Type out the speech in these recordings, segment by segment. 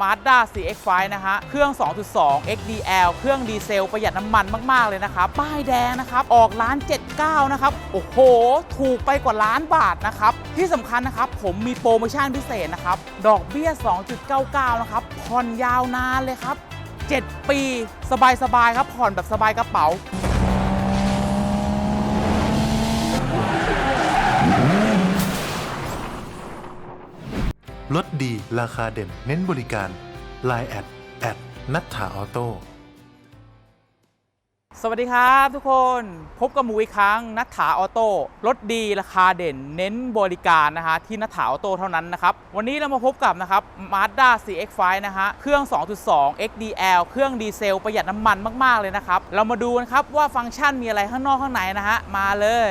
Mazda CX-5 นะฮะ เครื่อง 2.2 XDL เครื่องดีเซลประหยัดน้ำมันมาก ๆ เลยนะครับ ป้ายแดงนะครับ ออกล้าน 79 นะครับ โอ้โห ถูกไปกว่าล้านบาทนะครับ ที่สำคัญนะครับ ผมมีโปรโมชั่นพิเศษนะครับ ดอกเบี้ย 2.99 นะครับ ผ่อนยาวนานเลยครับ 7 ปี สบาย ๆ ครับ ผ่อนแบบสบายกระเป๋า ลดดีราคาเด่น เน้นบริการ Line แอดแอดนัทธาออโต้สวัสดีครับทุกคนพบกับหมูอีกครั้งนัทถาออโต้รถดีราคาเด่น เน้นบริการนะฮะที่นัทถาออโต้เท่านั้นนะครับ วันนี้เรามาพบกับนะครับ Mazda CX-5 นะฮะเครื่อง 2.2 XDL เครื่องดีเซลประหยัดน้ำมันมาก ๆ เลยนะครับ เรามาดูนะครับว่าฟังก์ชันมีอะไรข้างนอกข้างในนะฮะมาเลย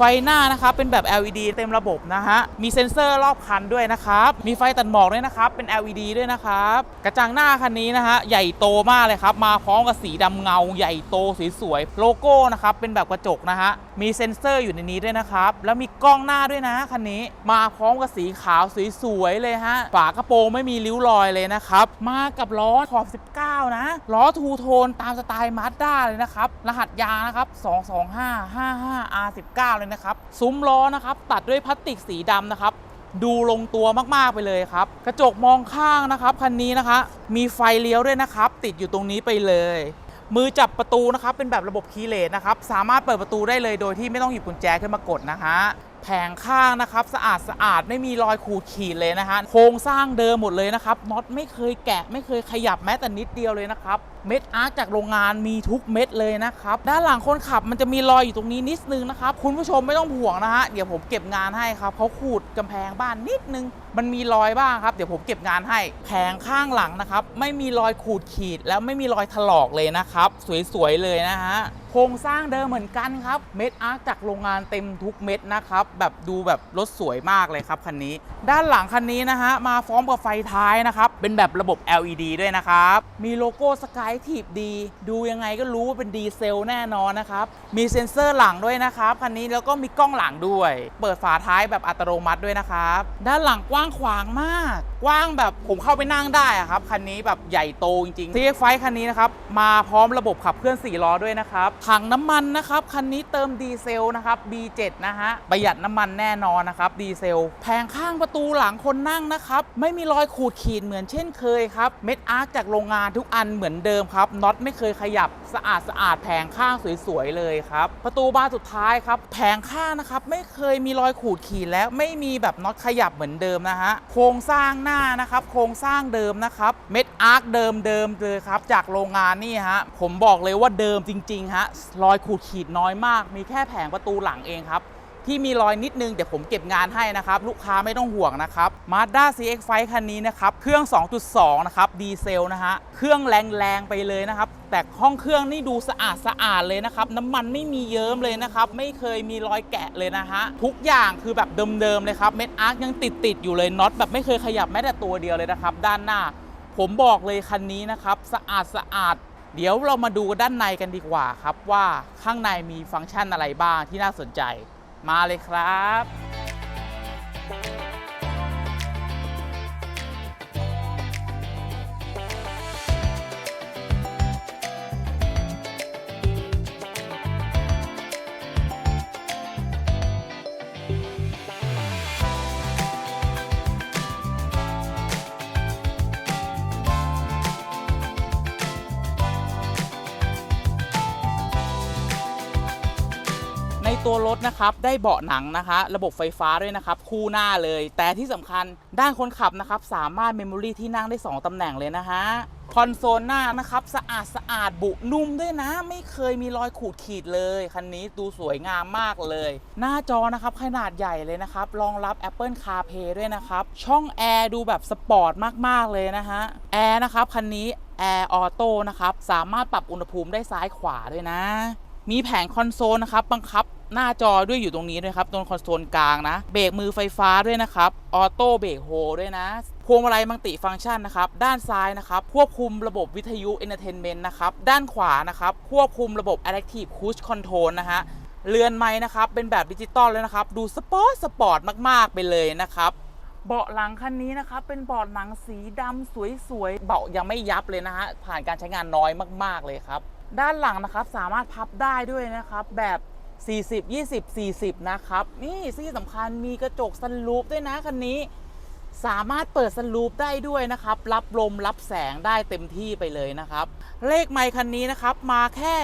ไฟหน้านะครับเป็นแบบ LED เต็มระบบนะฮะ มีเซ็นเซอร์รอบคันด้วยนะครับ มีไฟตัดหมอกด้วยนะครับ เป็น LED ด้วยนะครับ กระจังหน้าคันนี้นะฮะ ใหญ่โตมากเลยครับ มาพร้อมกับสีดำเงา ใหญ่โตสวยๆ โลโก้นะครับ เป็นแบบกระจกนะฮะ มีเซ็นเซอร์อยู่ในนี้ด้วยนะครับ แล้วมีกล้องหน้าด้วยนะคันนี้ มาพร้อมกับสีขาวสวยๆเลยฮะ ฝากระโปรงไม่มีริ้วรอยเลยนะครับ มากับล้อขอบ 19 นะ ล้อทูโทนตามสไตล์มาสด้าเลยนะครับ รหัสยางนะครับ 22555R19 เลยนะครับ ซุ้มล้อนะครับ ตัดด้วยพลาสติกสีดำนะครับ ดูลงตัวมากๆไปเลยครับ กระจกมองข้างนะครับคันนี้นะคะ มีไฟเลี้ยวด้วยนะครับ ติดอยู่ตรงนี้ไปเลย มือจับประตูนะครับ เป็นแบบระบบคีย์เลสนะครับ สามารถเปิดประตูได้เลยโดยที่ไม่ต้องหยิบกุญแจขึ้นมากดนะฮะแผงข้างนะครับ สะอาดสะอาดไม่มีรอยขูดขีดเลยนะฮะโครงสร้างเดิมหมดเลยนะครับน็อตไม่เคยแกะไม่เคยขยับแม้แต่นิดเดียวเลยนะครับ เม็ดอาร์คจากโรงงานมีทุกเม็ดเลยนะครับ ด้านหลังคนขับมันจะมีรอยอยู่ตรงนี้นิดนึงนะครับ คุณผู้ชมไม่ต้องห่วงนะฮะ เดี๋ยวผมเก็บงานให้ครับเขาขูดกำแพงบ้านนิดนึง มันมีรอยบ้างครับ เดี๋ยวผมเก็บงานให้ แผงข้างหลังนะครับ ไม่มีรอยขูดขีดแล้วไม่มีรอยถลอกเลยนะครับ สวยๆเลยนะฮะโครงสร้างเดิมเหมือนกันครับ เม็ดอาร์คจากโรงงานเต็มทุกเม็ดนะครับ แบบดูแบบรถสวยมากเลยครับคันนี้ ด้านหลังคันนี้นะฮะมาพร้อมกับไฟท้ายนะครับ เป็นแบบระบบ LED ด้วยนะครับ มีโลโก้สกายทีบดี ดูยังไงก็รู้ว่าเป็นดีเซลแน่นอนนะครับ มีเซ็นเซอร์หลังด้วยนะครับ คันนี้แล้วก็มีกล้องหลังด้วย เปิดฝาท้ายแบบอัตโนมัติด้วยนะครับ ด้านหลังกว้างขวางมากกว้างแบบผมเข้าไปนั่งได้อะครับ คันนี้แบบใหญ่โตจริงๆ CX-5 คันนี้นะครับ มาพร้อมระบบขับเคลื่อน 4 ล้อด้วยนะครับ ถังน้ำมันนะครับ คันนี้เติมดีเซลนะครับ B7 นะฮะ ประหยัดน้ำมันแน่นอนนะครับดีเซล แผงข้างประตูหลังคนนั่งนะครับ ไม่มีรอยขูดขีดเหมือนเช่นเคยครับ เม็ดอาร์คจากโรงงานทุกอันเหมือนเดิมครับน็อตไม่เคยขยับสะอาดสะอาดแผงข้างสวยๆเลยครับประตูบานสุดท้ายครับแผงข้างนะครับไม่เคยมีรอยขูดขีดแล้วไม่มีแบบน็อตขยับเหมือนเดิมนะฮะโครงสร้างหน้านะครับ โครงสร้างเดิมนะครับ เม็ดอาร์คเดิมเดิมเลยครับ จากโรงงานนี่ฮะ ผมบอกเลยว่าเดิมจริงๆฮะ รอยขูดขีดน้อยมาก มีแค่แผงประตูหลังเองครับ ที่มีรอยนิดนึง เดี๋ยวผมเก็บงานให้นะครับ ลูกค้าไม่ต้องห่วงนะครับ Mazda CX-5 คันนี้นะครับ เครื่อง 2.2 นะครับ ดีเซลนะฮะ เครื่องแรงๆไปเลยนะครับ แต่ห้องเครื่องนี่ดูสะอาดสะอาดเลยนะครับ น้ำมันไม่มีเยิ้มเลยนะครับ ไม่เคยมีรอยแกะเลยนะฮะ ทุกอย่างคือแบบเดิมๆเลยครับ เม็ดอาร์คยังติดๆอยู่เลยน็อตแบบไม่เคยขยับแม้แต่ตัวเดียวเลยนะครับ ด้านหน้า ผมบอกเลยคันนี้นะครับ สะอาดสะอาด เดี๋ยวเรามาดูด้านในกันดีกว่าครับว่าข้างในมีฟังก์ชันอะไรบ้างที่น่าสนใจ มาเลยครับ ตัวรถนะครับได้เบาะหนังนะคะ ระบบไฟฟ้าด้วยนะครับคู่หน้าเลย แต่ที่สำคัญด้านคนขับนะครับสามารถเมมโมรีที่นั่งได้ 2ตำแหน่งเลยนะฮะคอนโซลหน้านะครับสะอาดสะอาดบุนุ่มด้วยนะ ไม่เคยมีรอยขูดขีดเลยคันนี้ดูสวยงามมากเลย หน้าจอนะครับขนาดใหญ่เลยนะครับรองรับ Apple CarPlay ด้วยนะครับ ช่องแอร์ดูแบบสปอร์ตมาก ๆ เลยนะฮะแอร์นะครับคันนี้แอร์ออโต้นะครับ สามารถปรับอุณหภูมิได้ซ้ายขวาด้วยนะ มีแผงคอนโซลนะครับบังคับหน้าจอด้วยอยู่ตรงนี้ด้วยครับตรงคอนโซลกลางนะ เบรกมือไฟฟ้าด้วยนะครับออโต้เบรกโฮด้วยนะ พวงมาลัยมัลติฟังก์ชันนะครับ ด้านซ้ายนะครับ ควบคุมระบบวิทยุเอนเตอร์เทนเมนต์นะครับ ด้านขวานะครับ ควบคุมระบบ Adaptive Cruise Control นะฮะเรือนไม้นะครับ เป็นแบบดิจิตอลเลยนะครับ ดูสปอร์ตสปอร์ตมาก ๆ ไปเลยนะครับเบาะหลังคันนี้นะครับ เป็นเบาะหนังสีดำสวยๆเบาะยังไม่ยับเลยนะฮะผ่านการใช้งานน้อยมาก ๆเลยครับ ด้านหลังนะครับสามารถพับได้ด้วยนะครับ แบบ 40 20 40 นะครับ นี่ที่สำคัญมีกระจกซันรูฟด้วยนะคันนี้ สามารถเปิดซันรูฟได้ด้วยนะครับ รับลมรับแสงได้เต็มที่ไปเลยนะครับ เลขไมค์คันนี้นะครับมาแค่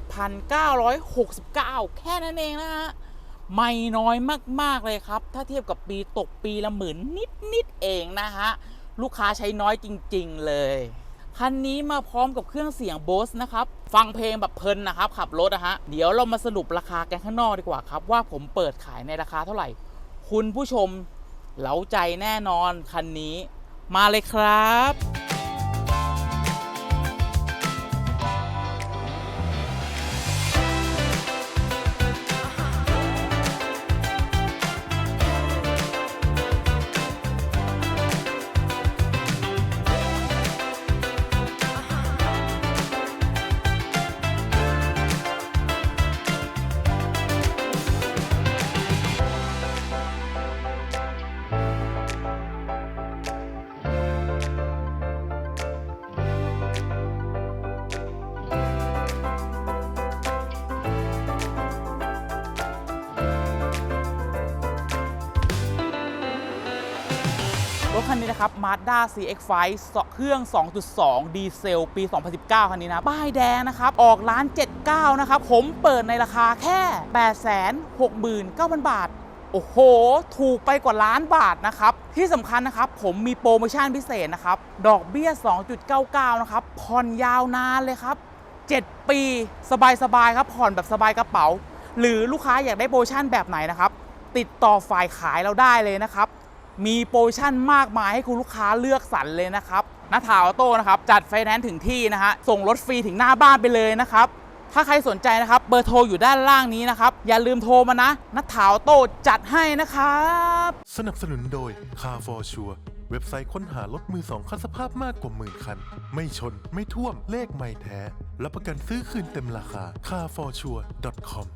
57,969 แค่นั้นเองนะฮะไม่น้อยมาก ๆ เลยครับ ถ้าเทียบกับปีตกปีละหมื่นนิด ๆ เองนะฮะ ลูกค้าใช้น้อยจริง ๆ เลย คันนี้มาพร้อมกับเครื่องเสียงโบสนะครับ ฟังเพลงแบบเพลินนะครับ ขับรถนะฮะ เดี๋ยวเรามาสรุปราคากันข้างนอกดีกว่าครับ ว่าผมเปิดขายในราคาเท่าไหร่ คุณผู้ชมเหลาใจแน่นอนคันนี้ มาเลยครับ รถคันนี้นะครับ Mazda CX-5 เครื่อง 2.2 ดีเซล ปี 2019 คันนี้นะ ป้ายแดงนะครับ ออกร้าน 79 นะครับ ผมเปิดในราคาแค่ 869,000 บาท โอ้โห ถูกไปกว่าล้านบาทนะครับ ที่สำคัญนะครับ ผมมีโปรโมชั่นพิเศษนะครับ ดอกเบี้ย 2.99 นะครับ ผ่อนยาวนานเลยครับ 7 ปี สบายๆ ครับ ผ่อนแบบสบายกระเป๋า หรือลูกค้าอยากได้โปรโมชั่นแบบไหนนะครับ ติดต่อฝ่ายขายเราได้เลยนะครับ มีโปรโมชั่นมากมายให้คุณลูกค้าเลือกสรรเลยนะครับนาถาออโต้นะครับจัดไฟแนนซ์ถึงที่นะฮะส่งรถฟรีถึงหน้าบ้านไปเลยนะครับถ้าใครสนใจนะครับเบอร์โทรอยู่ด้านล่างนี้นะครับ อย่าลืมโทรมานะนัทถาออโต้จัดให้นะครับ สนับสนุนโดย Car for Sure เว็บไซต์ค้นหารถมือสองคันสภาพมากกว่าหมื่นคัน ไม่ชนไม่ท่วมเลขไม่แท้ รับประกันซื้อคืนเต็มราคา carforsure.com